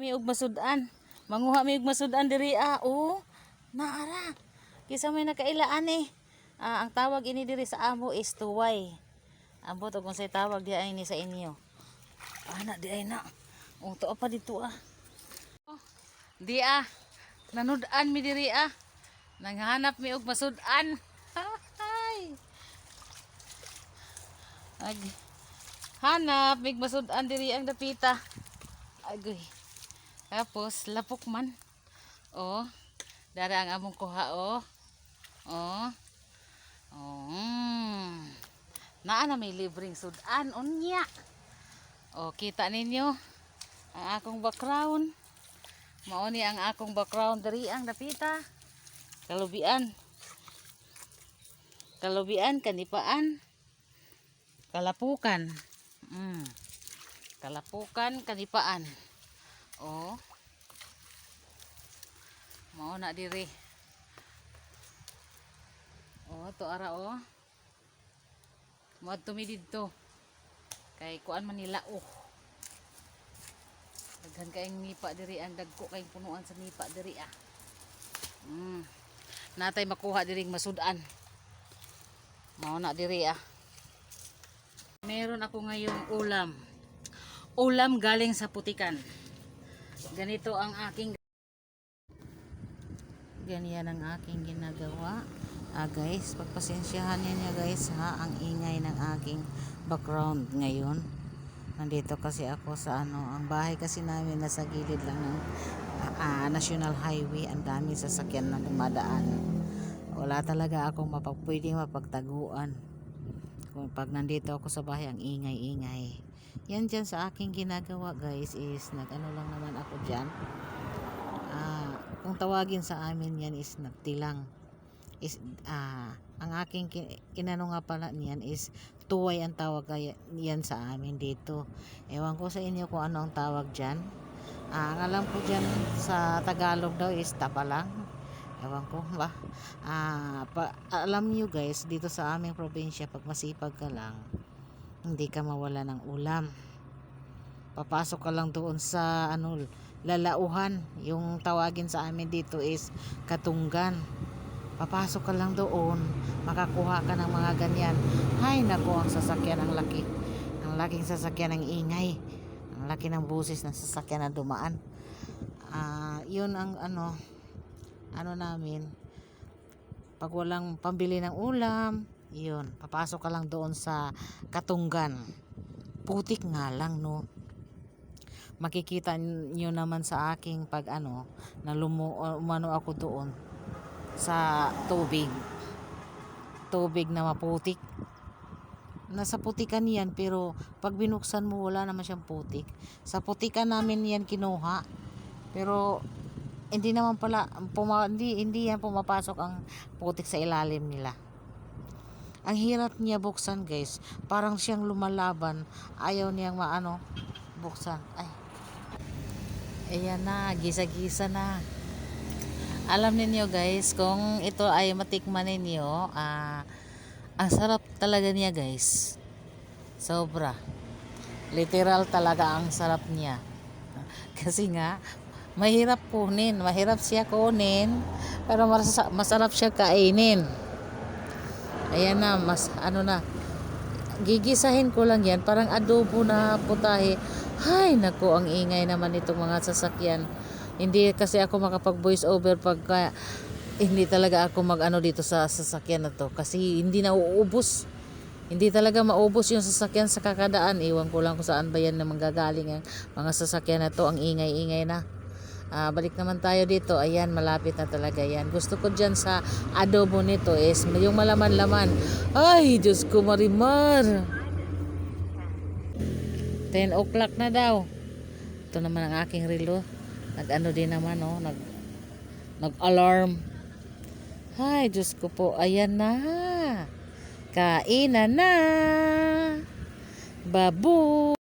Mi og masudan. Manguha mi og masudan diri ah. Oh, naara. Kisa may nakailaan eh. Ah, ang tawag ini diri sa amo is tuway. Ambot og unsay tawag di ay ni sa inyo. Ana di ay na. Oh, to pa dito ah. Oh, di ah. Nanudan mi diri ah. Nanghanap mi og masudan. Hay. Ag hanap mig masudan diri ang dapita. Agoy. Tapos lapok man. Oh. Dara ang among kuha oh. Oh. Oh. mm. Naa na may libreng sudan unya. Oh, kita ninyo ang akong background. Mao ni ang akong background diri ang dapita. Kalubian. Kalubian, kanipaan. Kalapukan. Mm. Kalapukan, kanipaan. Oh. Mao na diri. Oh, to ara oh. Mo tumi didto. Kay kuan man nila oh. Daghan kayong nipa diri ang dagko kayong punuan sa nipa diri ah. Mm. Natay makuha diri masudan. Mao na diri ah. Meron ako ngayong ulam. Ulam galing sa putikan. Ganito ang aking ganyan ang aking ginagawa. Ah guys, pagpasensyahan niyo guys ha ang ingay ng aking background ngayon. Nandito kasi ako sa ano, ang bahay kasi namin nasa gilid lang ng ah, National Highway. Ang dami sasakyan na dumadaan. Wala talaga akong mapag, pwedeng mapagtaguan. Kung pag nandito ako sa bahay, ang ingay-ingay. Yan dyan sa aking ginagawa guys is nag-ano lang naman ako dyan. Ah, kung tawagin sa amin yan is nagtilang. Is, ah, ang aking ki- inano nga pala niyan is tuway ang tawag yan sa amin dito. Ewan ko sa inyo kung ano ang tawag dyan. Ah, ang alam ko dyan sa Tagalog daw is tapa lang. Ewan ko ba. Ah, pa, alam nyo guys, dito sa aming probinsya, pag masipag ka lang, hindi ka mawala ng ulam. Papasok ka lang doon sa ano, lalauhan. Yung tawagin sa amin dito is katunggan. Papasok ka lang doon, makakuha ka ng mga ganyan. Hay, nako, ang sasakyan ang laki. Ang laking sasakyan ng ingay. Ang laki ng busis ng sasakyan na dumaan. Ah, yun ang ano, ano namin, pag walang pambili ng ulam, yun, papasok ka lang doon sa katunggan. Putik nga lang, no? Makikita nyo naman sa aking pag ano, na lumu, umano ako doon sa tubig. Tubig na maputik. Nasa putikan yan, pero pag binuksan mo, wala naman siyang putik. Sa putikan namin yan kinuha. Pero hindi naman pala puma, hindi hindi yan pumapasok ang putik sa ilalim nila. Ang hirap niya buksan, guys. Parang siyang lumalaban. Ayaw niyang maano buksan. Ay. Ayan na, gisa-gisa na. Alam ninyo guys, kung ito ay matikman ninyo, ah, ang sarap talaga niya guys. Sobra. Literal talaga ang sarap niya. Kasi nga, mahirap kunin, mahirap siya kunin, pero mas- masarap siya kainin. Ayan na, mas ano na, gigisahin ko lang yan, parang adobo na putahe. Hay, nako, ang ingay naman itong mga sasakyan. Hindi kasi ako makapag voice over pagka hindi talaga ako mag-ano dito sa sasakyan na to kasi hindi na uubos. Hindi talaga maubos yung sasakyan sa kakadaan. Iwan ko lang kung saan ba yan na manggagaling ang mga sasakyan na to. Ang ingay-ingay na. Ah, balik naman tayo dito. Ayan, malapit na talaga yan. Gusto ko dyan sa adobo nito is yung malaman-laman. Ay, Diyos ko marimar. 10 o'clock na daw. Ito naman ang aking relo. Nag-ano din naman, oh. Nag, nag-alarm. Ay, Diyos ko po. Ayan na. Kainan na. Babu.